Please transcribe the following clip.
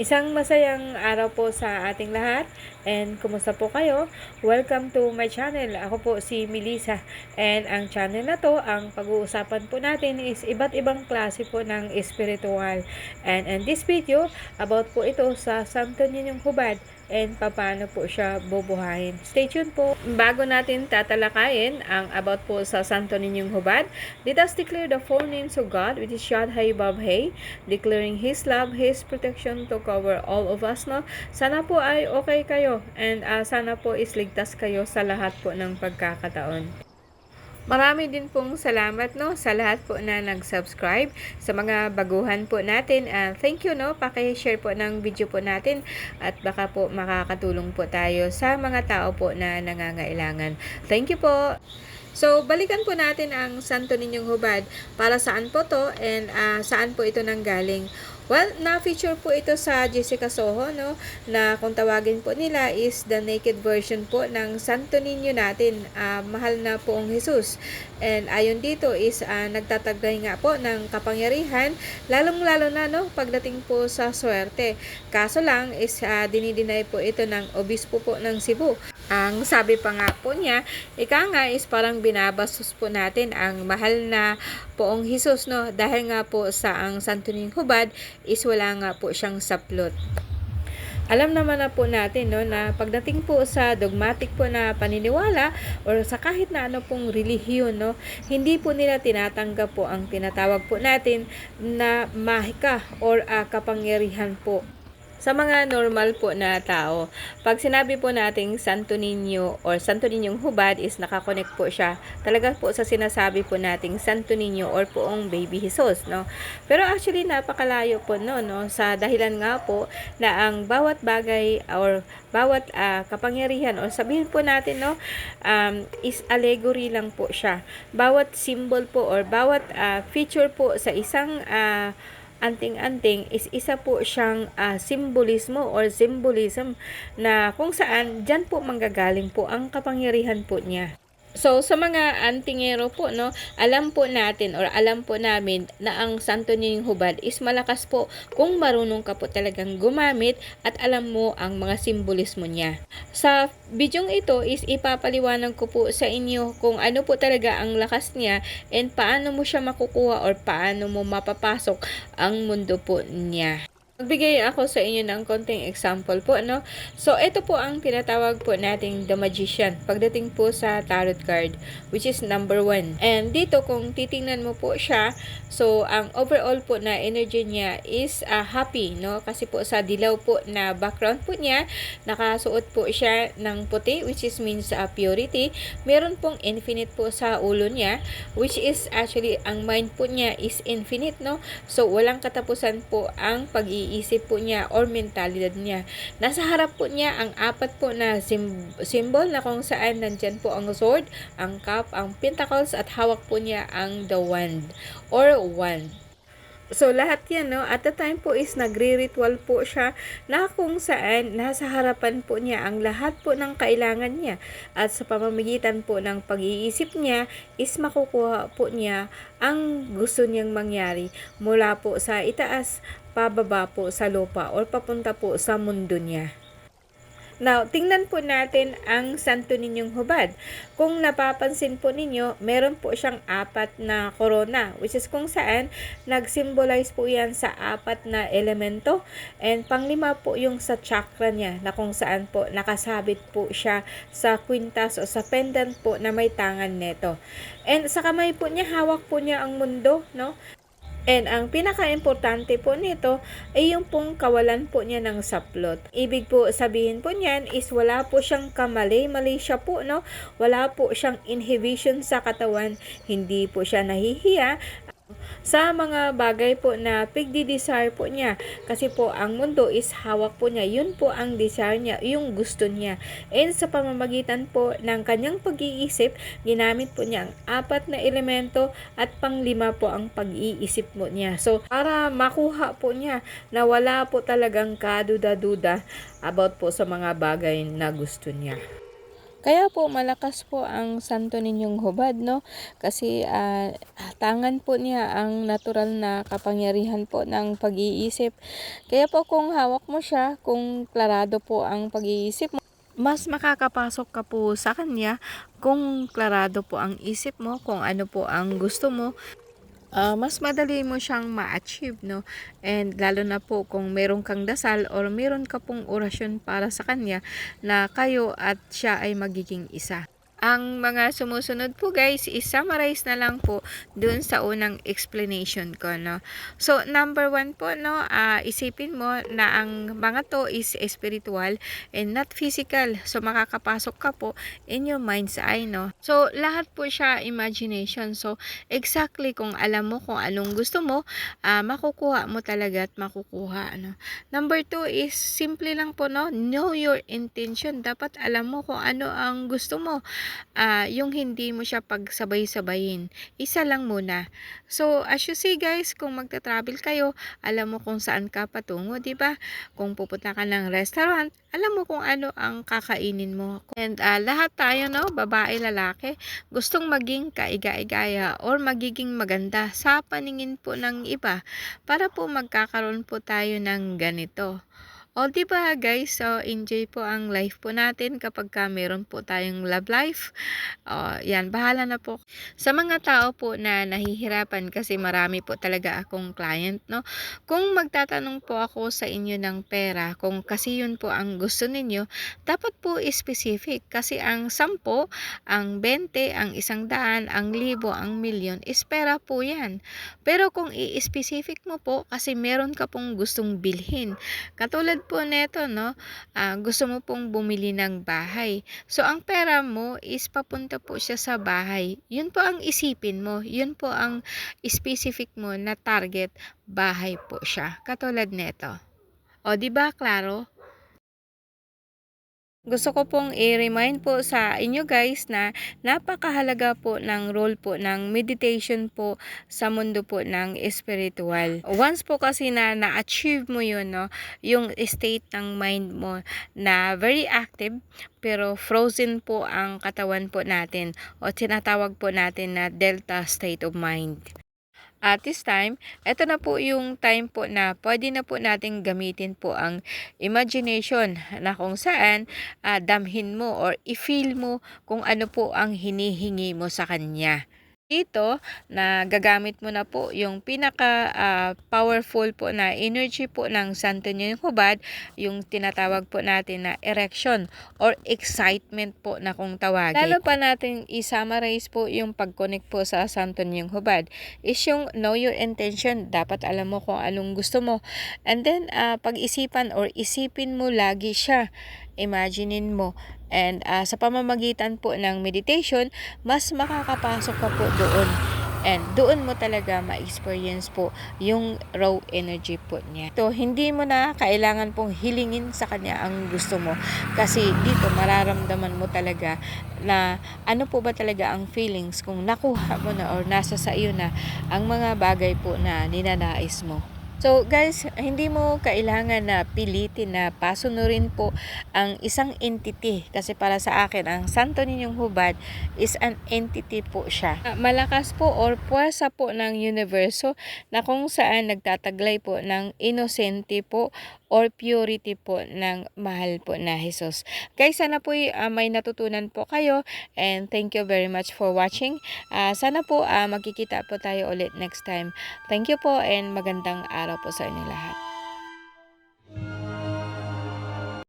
Isang masayang araw po sa ating lahat and kumusta po kayo? Welcome to my channel. Ako po si Melissa and ang channel na to, ang pag-uusapan po natin is iba't ibang klase po ng spiritual. And in this video, about po ito sa Santo Ninyong Hubad and paano po siya bubuhayin. Stay tuned po. Bago natin tatalakayin ang about po sa Santo Ninyong Hubad, let us declare the four names of God which is Shadhai Babhai, declaring His love, His protection to cover all of us. No? Sana po ay okay kayo and uh, sana po isligtas kayo sa lahat po ng pagkakataon. Marami din pong salamat no sa lahat po na nag-subscribe sa mga baguhan po natin. Uh, thank you no, paki-share po ng video po natin at baka po makakatulong po tayo sa mga tao po na nangangailangan. Thank you po. So, balikan po natin ang Santo Ninyong Hubad. Para saan po to and uh, saan po ito nanggaling? Well, na-feature po ito sa Jessica Soho, no? Na kung tawagin po nila is the naked version po ng Santo Niño natin, uh, mahal na poong Jesus. And ayon dito is uh, nagtataglay nga po ng kapangyarihan, lalong-lalo na no, pagdating po sa swerte. Kaso lang is uh, dinidinay po ito ng obispo po ng Cebu. Ang sabi pa nga po niya, ika nga is parang binabastos po natin ang mahal na poong Jesus, no? Dahil nga po sa ang Santo Niño Hubad is wala nga po siyang saplot. Alam naman na po natin no, na pagdating po sa dogmatic po na paniniwala or sa kahit na ano pong relihiyon, no, hindi po nila tinatanggap po ang tinatawag po natin na mahika or uh, kapangyarihan po sa mga normal po na tao. Pag sinabi po nating Santo Niño or Santo Niñong hubad is nakakonect po siya talaga po sa sinasabi po nating Santo Niño or poong Baby Jesus, no? Pero actually napakalayo po no, no? Sa dahilan nga po na ang bawat bagay or bawat uh, kapangyarihan or sabihin po natin no um, is allegory lang po siya. Bawat symbol po or bawat uh, feature po sa isang uh, anting-anting is isa po siyang uh, simbolismo or symbolism na kung saan dyan po manggagaling po ang kapangyarihan po niya. So, sa mga antingero po, no, alam po natin or alam po namin na ang Santo Ninyong Hubad is malakas po kung marunong ka po talagang gumamit at alam mo ang mga simbolismo niya. Sa bidyong ito is ipapaliwanag ko po sa inyo kung ano po talaga ang lakas niya and paano mo siya makukuha or paano mo mapapasok ang mundo po niya. Magbigay ako sa inyo ng konting example po, no? So, ito po ang tinatawag po nating The Magician pagdating po sa tarot card, which is number 1. And dito, kung titingnan mo po siya, so, ang overall po na energy niya is uh, happy, no? Kasi po sa dilaw po na background po niya, nakasuot po siya ng puti, which is means uh, purity. Meron pong infinite po sa ulo niya, which is actually, ang mind po niya is infinite, no? So, walang katapusan po ang pag-i isip po niya or mentalidad niya. Nasa harap po niya ang apat po na sim- symbol na kung saan nandyan po ang sword, ang cup, ang pentacles at hawak po niya ang the wand or wand. So, lahat yan, no? At the time po is nagre-ritual po siya na kung saan nasa harapan po niya ang lahat po ng kailangan niya. At sa pamamagitan po ng pag-iisip niya is makukuha po niya ang gusto niyang mangyari mula po sa itaas pababa po sa lupa or papunta po sa mundo niya. Now, tingnan po natin ang Santo Ninyong Hubad. Kung napapansin po ninyo, meron po siyang apat na corona, which is kung saan nag-symbolize po yan sa apat na elemento. And panglima po yung sa chakra niya, na kung saan po nakasabit po siya sa quintas o sa pendant po na may tangan neto. And sa kamay po niya, hawak po niya ang mundo, no? And ang pinaka-importante po nito ay yung pong kawalan po niya ng saplot. Ibig po sabihin po niyan is wala po siyang kamali-mali siya po, no? Wala po siyang inhibition sa katawan, hindi po siya nahihiya sa mga bagay po na pigdi-desire po niya. Kasi po ang mundo is hawak po niya. Yun po ang desire niya, yung gusto niya. And sa pamamagitan po ng kanyang pag-iisip, ginamit po niya ang apat na elemento at panglima po ang pag-iisip mo niya. So, para makuha po niya na wala po talagang kaduda-duda about po sa mga bagay na gusto niya. Kaya po malakas po ang santo ninyong hubad, no? Kasi ah, tangan po niya ang natural na kapangyarihan po ng pag-iisip. Kaya po kung hawak mo siya, kung klarado po ang pag-iisip mo, mas makakapasok ka po sa kanya kung klarado po ang isip mo, kung ano po ang gusto mo, ah, mas madali mo siyang ma-achieve, no? And lalo na po kung meron kang dasal or meron ka pong orasyon para sa kanya na kayo at siya ay magiging isa. Ang mga sumusunod po guys, is-summarize na lang po dun sa unang explanation ko, no? So, number one po, no, ah, isipin mo na ang mga to is spiritual and not physical. So, makakapasok ka po in your mind's eye, no? So, lahat po siya imagination. So, exactly kung alam mo kung anong gusto mo, ah, makukuha mo talaga at makukuha, no? Number two is simple lang po, no? Know your intention. Dapat alam mo kung ano ang gusto mo ah, yung hindi mo siya pagsabay-sabayin. Isa lang muna. So, as you see guys, kung magta-travel kayo, alam mo kung saan ka patungo, di ba? Kung pupunta ka ng restaurant, alam mo kung ano ang kakainin mo. And ah, lahat tayo, no, babae, lalaki, gustong maging kaiga-igaya or magiging maganda sa paningin po ng iba para po magkakaroon po tayo ng ganito. O, di ba guys, so enjoy po ang life po natin kapag ka meron po tayong love life. O, yan, bahala na po. Sa mga tao po na nahihirapan kasi marami po talaga akong client, no? Kung magtatanong po ako sa inyo ng pera, kung kasi yun po ang gusto ninyo, dapat po specific. Kasi ang 10, ang 20, ang 100, ang 1,000, ang milyon, is pera po yan. Pero kung i-specific mo po, kasi meron ka pong gustong bilhin. Katulad po neto, no? Ah, gusto mo pong bumili ng bahay. So, ang pera mo is papunta po siya sa bahay. Yun po ang isipin mo. Yun po ang specific mo na target. Bahay po siya. Katulad neto. O, di ba, klaro? Gusto ko pong i-remind po sa inyo guys na napakahalaga po ng role po ng meditation po sa mundo po ng spiritual. Once po kasi na na-achieve mo yun, no, yung state ng mind mo na very active pero frozen po ang katawan po natin o tinatawag po natin na delta state of mind. At this time, ito na po yung time po na pwede na po nating gamitin po ang imagination na kung saan ah, damhin mo or i-feel mo kung ano po ang hinihingi mo sa kanya. Dito, na gagamit mo na po yung pinaka ah, powerful po na energy po ng Santo Niño Hubad, yung tinatawag po natin na erection or excitement po na kung tawagin. Lalo pa natin i-summarize po yung pag-connect po sa Santo Niño Hubad is yung know your intention. Dapat alam mo kung anong gusto mo. And then, ah, pag-isipan or isipin mo lagi siya. Imaginein mo. And ah, sa pamamagitan po ng meditation, mas makakapasok ka po doon. And doon mo talaga ma-experience po yung raw energy po niya. So, hindi mo na kailangan pong hilingin sa kanya ang gusto mo. Kasi dito mararamdaman mo talaga na ano po ba talaga ang feelings kung nakuha mo na or nasa sa iyo na ang mga bagay po na ninanais mo. So guys, hindi mo kailangan na pilitin na pasunurin po ang isang entity kasi para sa akin ang Santo Ninyong Hubad is an entity po siya. Ah, Malakas po or puwersa po ng universo na kung saan nagtataglay po ng inosente po or purity po ng mahal po na Jesus. Guys, sana po ah, may natutunan po kayo and thank you very much for watching. Ah, sana po ah, magkikita po tayo ulit next time. Thank you po and magandang araw po sa inyo lahat.